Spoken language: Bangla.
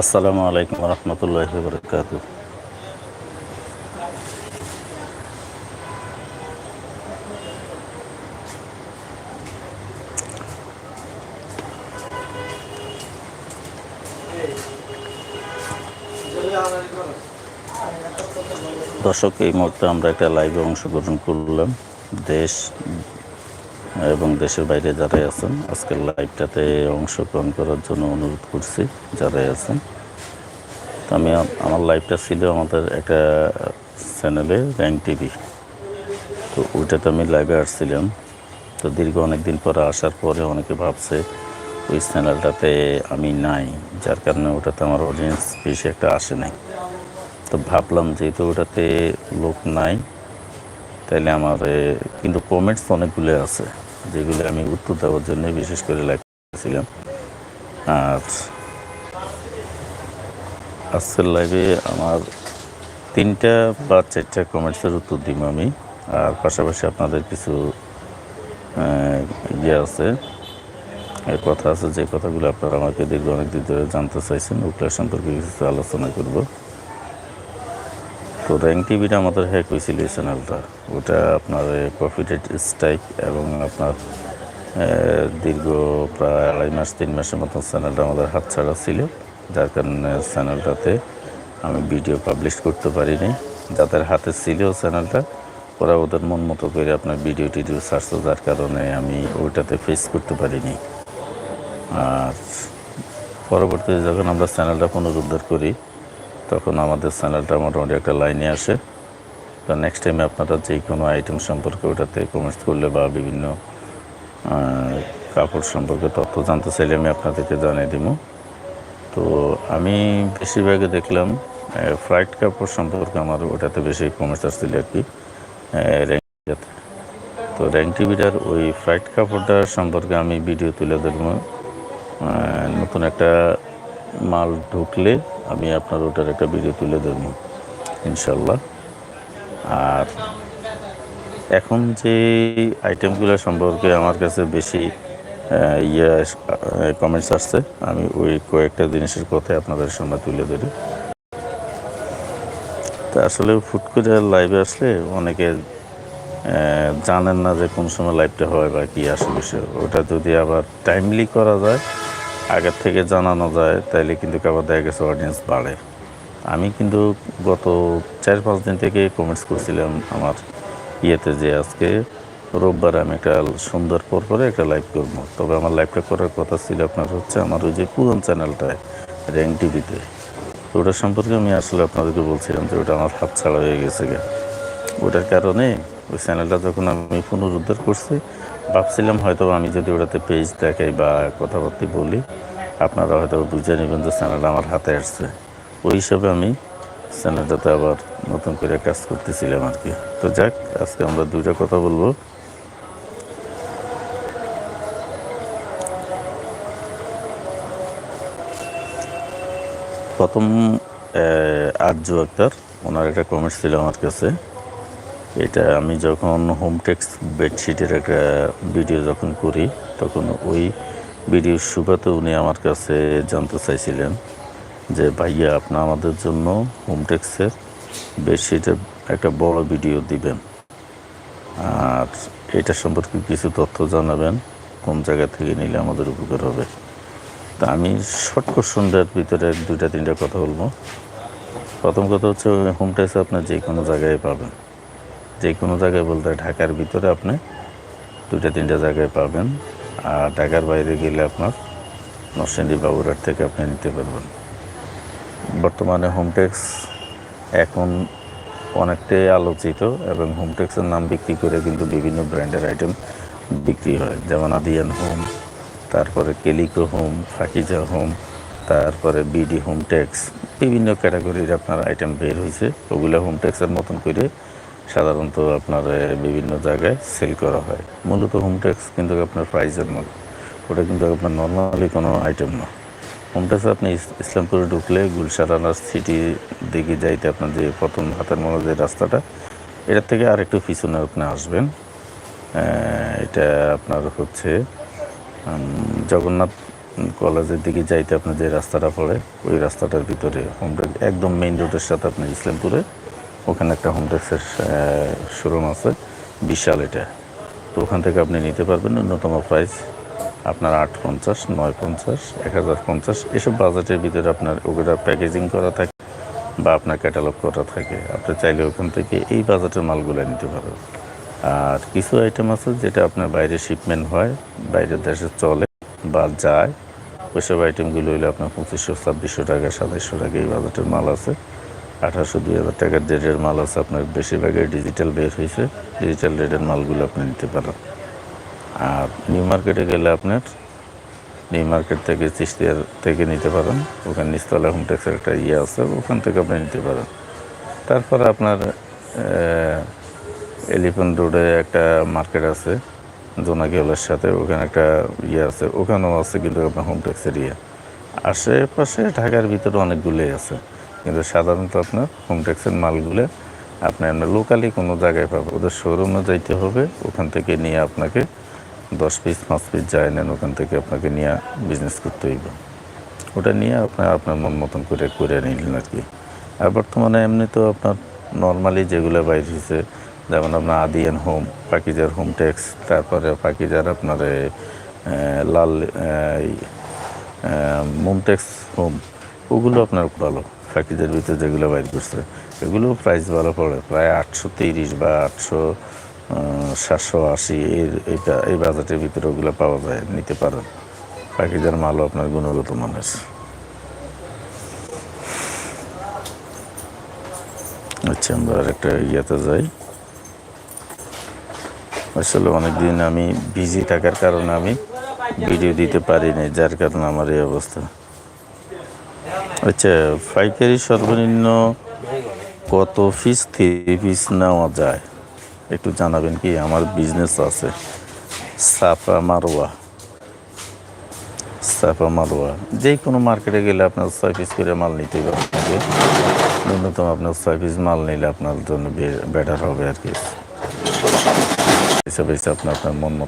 আসসালামু আলাইকুম রহমতুল্লাহ বরকাত দর্শক এই মুহূর্তে আমরা একটা লাইভে অংশগ্রহণ করলাম। দেশ এবং দেশের বাইরে যারাই আছেন, আজকের লাইভটাতে অংশগ্রহণ করার জন্য অনুরোধ করছি, যারাই আছেন। তো আমি আমার লাইভটা ছিল আমাদের একটা চ্যানেলে, র্যাঙ্ক টিভি। তো ওইটাতে আমি লাইভে আসছিলাম। তো দীর্ঘ অনেক দিন পরে আসার পরে অনেকে ভাবছে, ওই চ্যানেলটাতে আমি নাই, যার কারণে ওটাতে আমার অডিয়েন্স বেশি একটা আসে নাই। তো ভাবলাম যেহেতু ওটাতে লোক নাই, তাইলে আমার কিন্তু কমেন্টস অনেকগুলো আছে। যেগুলো আমি উত্তর দেওয়ার জন্য বিশেষ করে লেখছিলাম আর আজকের লাইভে আমার তিনটা বা চারটা কমেন্টসের উত্তর দিব আমি। আর পাশাপাশি আপনাদের কিছু ইয়ে আছে। কথা আছে, যে কথাগুলো আপনারা আমাকে দীর্ঘ অনেক দিন ধরে জানতে চাইছেন, ওগুলো সম্পর্কে কিছু আলোচনা করব। তো র্যাঙ্ক টিভিটা আমাদের হ্যাক হয়েছিল এই চ্যানেলটা ওটা আপনার প্রফিটেড স্ট্রাইক এবং আপনার দীর্ঘ প্রায় আড়াই মাস, তিন মাসের মতন চ্যানেলটা আমাদের হাতছাড়া ছিল। যার কারণে চ্যানেলটাতে আমি ভিডিও পাবলিশ করতে পারিনি। যাদের হাতে ছিল চ্যানেলটা ওরা ওদের মন মতো করে আপনার ভিডিও টিডিও ছাড়ছে যার কারণে আমি ওইটাতে ফেস করতে পারিনি। আর পরবর্তীতে যখন আমরা চ্যানেলটা পুনরুদ্ধার করি তখন আমাদের চ্যানেলটা মোটামুটি একটা লাইনে আসে। তো নেক্সট টাইমে আপনারা যে কোনো আইটেম সম্পর্কে ওটাতে কমেন্টস করলে বা বিভিন্ন কাপড় সম্পর্কে তথ্য জানতে চাইলে আমি আপনাদেরকে জানিয়ে দিব। তো আমি বেশিরভাগে দেখলাম ফ্লাইট কাপড় সম্পর্কে আমার ওটাতে বেশি কমেন্টস আসছিল আর কি র্যাঙ্ক তো র্যাঙ্ক টিভিটার ওই ফ্লাইট কাপড়টার সম্পর্কে আমি ভিডিও তুলে ধরব। নতুন একটা মাল ঢুকলে আমি আপনার ওটার একটা ভিডিও তুলে ধরবো, ইনশাল্লাহ। আর এখন যে আইটেমগুলো সম্পর্কে আমার কাছে বেশি ইয়ে কমেন্টস আসছে, আমি ওই কয়েকটা জিনিসের কথা আপনাদের সামনে তুলে ধরি। তা আসলে ফুট করে লাইভে আসলে অনেকে জানেন না যে কোন সময় লাইভটা হয় বা কী আসে বিষয় ওটা যদি আবার টাইমলি করা যায় আগের থেকে জানানো যায়, তাইলে কিন্তু আবার দেখা গেছে অডিয়েন্স বাড়ে। আমি কিন্তু গত চার পাঁচ দিন থেকে কমেন্টস করছিলাম আমার ইয়েতে যে আজকে রোববার আমি একটা সুন্দর পর পরে একটা লাইভ করব। তবে আমার লাইভটা করার কথা ছিল আপনার হচ্ছে আমার ওই যে পুরন চ্যানেলটায় র্যাঙ্ক টিভিতে তো। ওটার সম্পর্কে আমি আসলে আপনাদেরকে বলছিলাম যে ওটা আমার হাত ছাড়া হয়ে গেছে ওটার কারণে ওই চ্যানেলটা যখন আমি পুনরুদ্ধার করছি ভাবছিলাম হয়তো আমি যদি ওটাতে পেজ দেখাই বা কথাবার্তা বলি, আপনারা হয়তো বুঝে নেবেন যে চ্যানেলটা আমার হাতে আসছে। ওই হিসাবে আমি চ্যানেলটাতে আবার নতুন করে কাজ করতেছিলাম আর কি। তো যাক, আজকে আমরা দুইটা কথা বলব। প্রথম আরজু আক্তার, ওনার একটা কমেন্ট ছিল আমার কাছে। এটা আমি যখন হোম টেক্স বেডশিটের একটা ভিডিও যখন করি, তখন ওই ভিডিওর সুবাতে উনি আমার কাছে জানতে চাইছিলেন যে, ভাইয়া, আপনি আমাদের জন্য হোম টেক্সের বেডশিটের একটা বড় ভিডিও দিবেন। আর এটা সম্পর্কে কিছু তথ্য জানাবেন, কোন জায়গা থেকে নিলে আমাদের উপকার হবে। তা আমি শর্ট কোশ্চনটার ভিতরে দুইটা, তিনটা কথা বলব। প্রথম কথা হচ্ছে হোম টেক্স আপনার যে কোনো জায়গায় পাবেন। যে কোনো জায়গায় বলতে ঢাকার ভিতরে আপনি দুটা তিনটা জায়গায় পাবেন। আর ঢাকার বাইরে গেলে আপনার নরসিংদী বাবুরহাট থেকে আপনি নিতে পারবেন। বর্তমানে হোমটেক্স এখন অনেকটাই আলোচিত এবং হোমটেক্সের নাম বিক্রি করে কিন্তু বিভিন্ন ব্র্যান্ডের আইটেম বিক্রি হয়। যেমন আদিয়ান হোম তারপরে কেলিকো হোম ফাকিজা হোম তারপরে বিডি হোমটেক্স বিভিন্ন ক্যাটাগরির আপনার আইটেম বের হয়েছে। ওগুলো হোমটেক্সের মতন করে সাধারণত আপনার বিভিন্ন জায়গায় সেল করা হয়। মূলত হোমটেক্স কিন্তু আপনার প্রাইজের মতো ওটা কিন্তু আপনার নর্মালি কোনো আইটেম না। হোমটেক্সে আপনি ইসলামপুরে ঢুকলে গুলশারানা সিটি দিকে যাইতে আপনার যে প্রথম হাতের মনে যে রাস্তাটা, এটার থেকে আর একটু পিছনে আপনি আসবেন। এটা আপনার হচ্ছে জগন্নাথ কলেজের দিকে যাইতে আপনার যে রাস্তাটা পড়ে, ওই রাস্তাটার ভিতরে হোমটেক একদম মেইন রোডের সাথে আপনি ইসলামপুরে ওখানে একটা হোম হোমটেক্সের শোরুম আছে, বিশাল এটা। তো ওখান থেকে আপনি নিতে পারবেন ন্যূনতম প্রাইস আপনার আট পঞ্চাশ, নয় পঞ্চাশ, এক হাজার পঞ্চাশ। এসব বাজেটের ভিতরে আপনার ওগুলা প্যাকেজিং করা থাকে বা আপনার ক্যাটালগ করা থাকে। আপনি চাইলে ওখান থেকে এই বাজেটের মালগুলো নিতে পারবেন। আর কিছু আইটেম আছে যেটা আপনার বাইরে শিপমেন্ট হয়, বাইরের দেশে চলে বা যায়। ওইসব আইটেমগুলো হইলে আপনার পঁচিশশো, ছাব্বিশশো টাকা, সাতাইশশো টাকা এই বাজেটের মাল আছে। আঠারোশো দুই হাজার টাকার রেটের মাল আছে আপনার, বেশিরভাগই ডিজিটাল বের হয়েছে। ডিজিটাল রেটের মালগুলো আপনি নিতে পারেন। আর নিউ মার্কেটে গেলে আপনার নিউ মার্কেট থেকে চিস্তিয়ার থেকে নিতে পারেন। ওখানে নিস্তলা হোমটেক্সের একটা ইয়ে আছে, ওখান থেকে আপনি নিতে পারেন। তারপর আপনার এলিফেন্ট রোডে একটা মার্কেট আছে জোনাকি হলের সাথে, ওখানে একটা ইয়ে আছে, ওখানেও আছে কিন্তু আপনার হোমটেক্সের ইয়ে। আশেপাশে ঢাকার ভিতরে অনেকগুলোই আছে। কিন্তু সাধারণত আপনার হোমটেক্সের মালগুলো আপনি আপনার লোকালি কোনো জায়গায় পাবেন ওদের শোরুমে যাইতে হবে, ওখান থেকে নিয়ে আপনাকে দশ পিস পাঁচ পিস যায় নেন, ওখান থেকে আপনাকে নিয়ে বিজনেস করতে হইব। ওটা নিয়ে আপনার আপনার মন মতন করে করে নিলেন আর কি। আর বর্তমানে এমনি তো আপনার নর্মালি যেগুলো বাইর হয়েছে যেমন আপনার আদিয়ান হোম পাকিজার হোম ট্যাক্স তারপরে পাকিজার আপনার লাল মুমটেক্স হোম ওগুলো আপনার ভালো। পাকিজার ভিতরে যেগুলো বাইর করছে, এগুলো প্রাইস ভালো পড়ে। প্রায় আটশো তিরিশ বা আটশো সাতশো আশি এর এটা, এই বাজেটের ভিতরে ওগুলো পাওয়া যায়, নিতে পারেন। পাখিদের মালও আপনার গুণগত মানের। আচ্ছা আমরা একটা ইয়েতে যাই। আসলে অনেকদিন আমি বিজি থাকার কারণে আমি ভিডিও দিতে পারিনি, যার কারণে আমার এই অবস্থা। আচ্ছা পাইকারি সর্বনিম্ন কত পিস থ্রি পিস নেওয়া যায়? একটু জানাবেন কি, আমার বিজনেস আছে। সাফা মারোয়া। সাফা মারোয়া। যে কোনো মার্কেটে গেলে আপনার ছয় পিস করে মাল নিতে হবে আপনাকে। ন্যূনতম আপনার ছয় পিস মাল নিলে আপনার জন্য বেটার হবে আর কি। হিসাবে আপনার আপনার মন